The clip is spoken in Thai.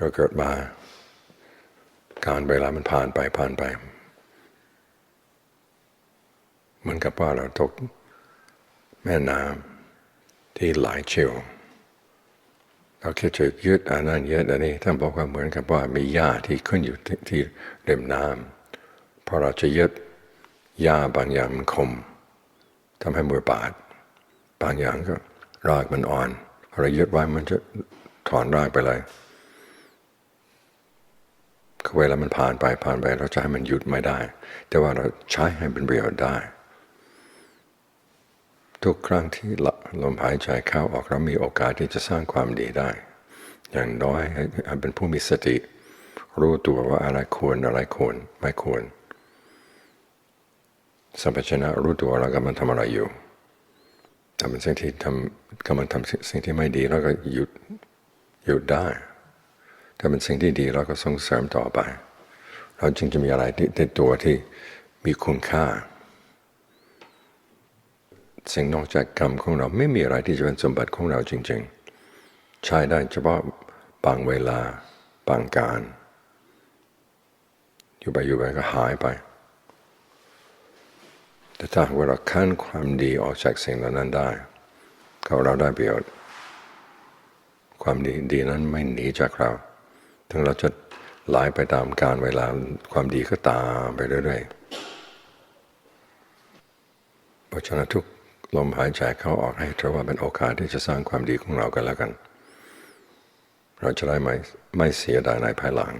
ก็เกิดมา การเวลามันผ่านไปผ่านไป เหมือนกับว่าเราตกแม่น้ำที่ไหลเชี่ยวเราคิดจะยึดอันนั้นยึดอันนี้ท่านบอกว่าเหมือนกับว่ามีหญ้าที่ขึ้นอยู่ที่ริมน้ำพอเราจะยึดหญ้าบางอย่างมันคมทำให้มือบาดบางอย่างก็รากมันอ่อนพอเรายึดไว้มันจะถอนรากไปเลย เวลามันผ่านไปผ่านไป เราจะให้มันหยุดไม่ได้ แต่ว่าเราใช้ให้เป็นประโยชน์ได้ ทุกครั้งที่ลมหายใจเข้าออกเรามีโอกาสที่จะสร้างความดีได้ อย่างน้อยให้เป็นผู้มีสติ รู้ตัวว่าอะไรควรอะไรควรไม่ควรสัมปชัญญะรู้ตัวเรากำลังทำอะไรอยู่ทำเป็นสิ่งที่ทำกำลังทำสิ่งที่ไม่ดีเราก็หยุดหยุดได้ ถ้าเป็นสิ่งที่ดีเราก็ส่งเสริมต่อไป เราจึงจะมีอะไรที่ในตัวที่มีคุณค่า สิ่งนอกจากกรรมของเราไม่มีอะไรที่จะเป็นสมบัติของเราจริง ๆ ใช้ได้เฉพาะบางเวลาบางการ อยู่ไปอยู่ไปก็หายไป แต่ถ้าหากว่าเราขั้นความดีออกจากสิ่งเหล่านั้นได้ ก็เราได้ประโยชน์ความดีดีนั้นไม่หนีจากเรา ถึงเราจะไหลไปตามการเวลาความดีก็ตามไปเรื่อยๆเพราะฉะนั้นทุกลมหายใจเข้าออกให้ถือว่าเป็นโอกาสที่จะสร้างความดีของเรากันแล้วกัน เราจะได้ไม่ไม่เสียดายในภายหลัง